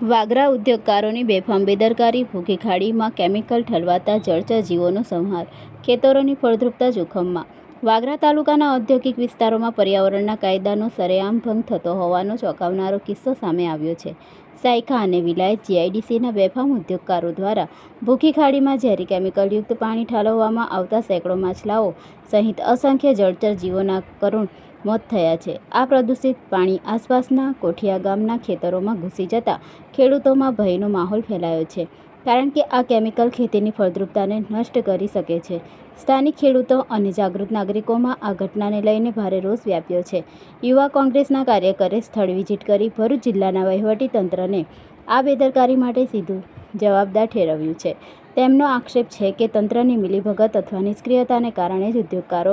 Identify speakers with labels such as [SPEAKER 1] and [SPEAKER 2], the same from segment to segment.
[SPEAKER 1] વાગરા ઉદ્યોગકારોની બેફામ બેદરકારી, ભૂખી ખાડીમાં કેમિકલ ઠલવાતા જળચર જીવોનો સંહાર, ખેતરોની ફળદ્રુપતા જોખમમાં. વાગરા તાલુકાના ઔદ્યોગિક વિસ્તારોમાં પર્યાવરણના કાયદાનો સરેઆમ ભંગ થતો હોવાનો ચોંકાવનારો કિસ્સો સામે આવ્યો છે. સાયખા અને વિલાયત જીઆઈડીસીના બેફામ ઉદ્યોગકારો દ્વારા ભૂખી ખાડીમાં ઝેરી કેમિકલયુક્ત પાણી ઠાલવવામાં આવતા સેંકડો માછલાઓ સહિત અસંખ્ય જળચર જીવોના કરુણ મોત થયા છે. આ પ્રદૂષિત પાણી આસપાસના કોઠિયા ગામના ખેતરોમાં ઘૂસી જતા ખેડૂતોમાં ભયનો માહોલ ફેલાયો છે, કારણ કે આ કેમિકલ ખેતીની ફળદ્રુપતાને નષ્ટ કરી શકે છે. સ્થાનિક ખેડૂતો અને જાગૃત નાગરિકોમાં આ ઘટનાને લઈને ભારે રોષ વ્યાપ્યો છે. યુવા કોંગ્રેસના કાર્યકરે સ્થળ વિઝિટ કરી ભરૂચ જિલ્લાના વહીવટી તંત્રને આ બેદરકારી માટે સીધું જવાબદાર ઠેરવ્યું છે. તેમનો આક્ષેપ છે કે તંત્રની મિલીભગત અથવા નિષ્ક્રિયતાને કારણે જ ઉદ્યોગકારો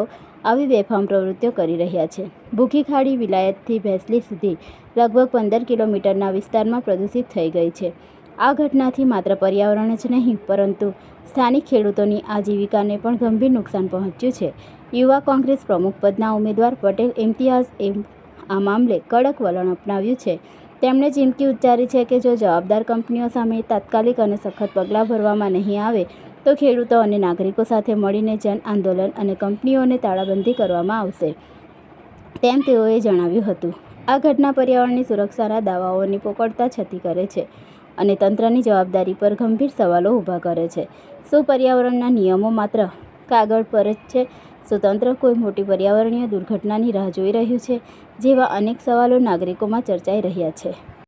[SPEAKER 1] આવી બેફામ પ્રવૃત્તિઓ કરી રહ્યા છે. ભૂખી ખાડી વિલાયતથી ભેંસલી સુધી લગભગ પંદર કિલોમીટરના વિસ્તારમાં પ્રદૂષિત થઈ ગઈ છે. આ ઘટનાથી માત્ર પર્યાવરણ જ નહીં, પરંતુ સ્થાનિક ખેડૂતોની આજીવિકાને પણ ગંભીર નુકસાન પહોંચ્યું છે. યુવા કોંગ્રેસ પ્રમુખ પદના ઉમેદવાર પટેલ ઇમ્તિયાઝ એમ આ મામલે કડક વલણ અપનાવ્યું છે. તેમણે ચીમકી ઉચ્ચારી છે કે જો જવાબદાર કંપનીઓ સામે તાત્કાલિક અને સખત પગલાં ભરવામાં નહીં આવે, તો ખેડૂતો અને નાગરિકો સાથે મળીને જન આંદોલન અને કંપનીઓને તાળાબંધી કરવામાં આવશે. તેમ તેઓએ જણાવ્યું હતું. આ ઘટના પર્યાવરણની સુરક્ષાના દાવાઓની પોકળતા છતી કરે છે અને તંત્રની જવાબદારી પર ગંભીર સવાલો ઊભા કરે છે. શું પર્યાવરણના નિયમો માત્ર કાગળ પર જ છે? શું તંત્ર કોઈ મોટી પર્યાવરણીય દુર્ઘટનાની રાહ જોઈ રહ્યું છે, જેવા અનેક સવાલો નાગરિકોમાં ચર્ચાઈ રહ્યા છે.